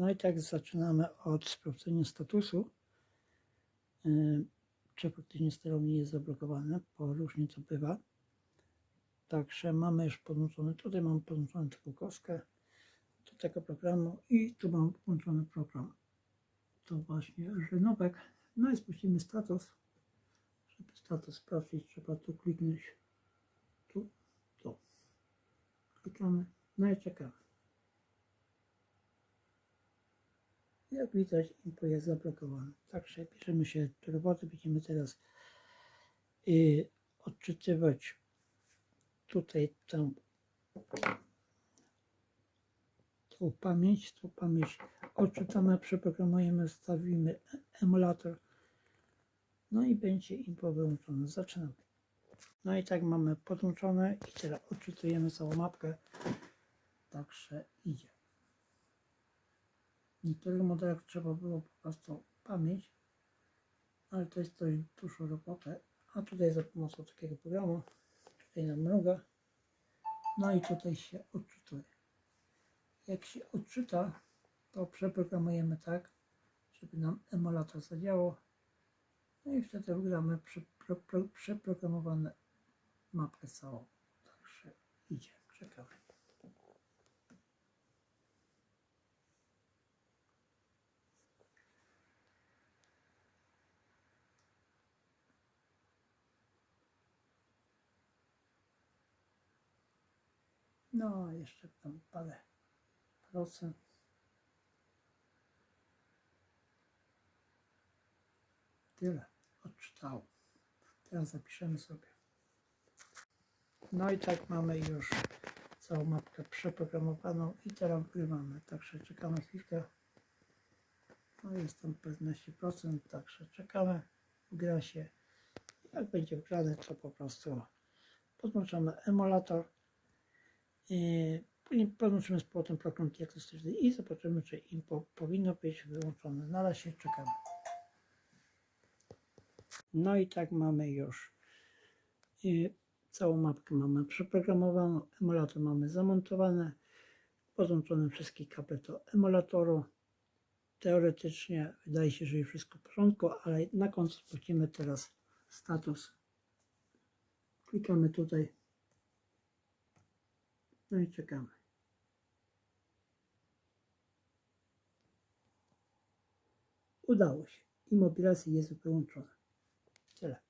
No i tak zaczynamy od sprawdzenia statusu. Czy faktycznie sterownik jest zablokowany, bo różnie to bywa. Także mamy już podłączony, tutaj mam podłączony taką kostkę do tego programu i tu mam włączony program. To właśnie żynówek. No i spuścimy status. Żeby status sprawdzić, trzeba tu kliknąć. Tu, tu. Klikamy, no i czekamy. Jak widać, info jest zablokowane. Także bierzemy się do roboty. Będziemy teraz y, odczytywać tutaj tą, tą pamięć. Tą pamięć odczytamy, przeprogramujemy, stawimy e- emulator. No i będzie info wyłączone. Zaczynamy. No i tak mamy podłączone i teraz odczytujemy całą mapkę. Także idzie. W niektórych modelach trzeba było po prostu pamięć, ale to jest dość dużo roboty. A tutaj za pomocą takiego programu, tutaj nam mruga, no i tutaj się odczytuje. Jak się odczyta, to przeprogramujemy tak, żeby nam emulator zadziałał. No i wtedy wygramy przeprogramowane mapkę całą. Także idzie, czekamy. No, jeszcze tam parę procent. Tyle odczytało. Teraz zapiszemy sobie. No i tak mamy już całą mapkę przeprogramowaną i teraz wgrywamy. Także czekamy chwilkę. No jest tam 15%, także czekamy. Gra się. Jak będzie wgrane, to po prostu podłączamy emulator. Później podłączymy z powrotem program diagnostyczny i zobaczymy, czy info powinno być wyłączone. Na razie czekamy. No i tak mamy już i całą mapkę mamy przeprogramowaną, emulator mamy zamontowany, podłączone wszystkie kable do emulatoru. Teoretycznie wydaje się, że już wszystko w porządku, ale na końcu sprawdzimy teraz status. Klikamy tutaj. No i czekamy. Udało się. Immobilizacja jest wyłączona. Tyle.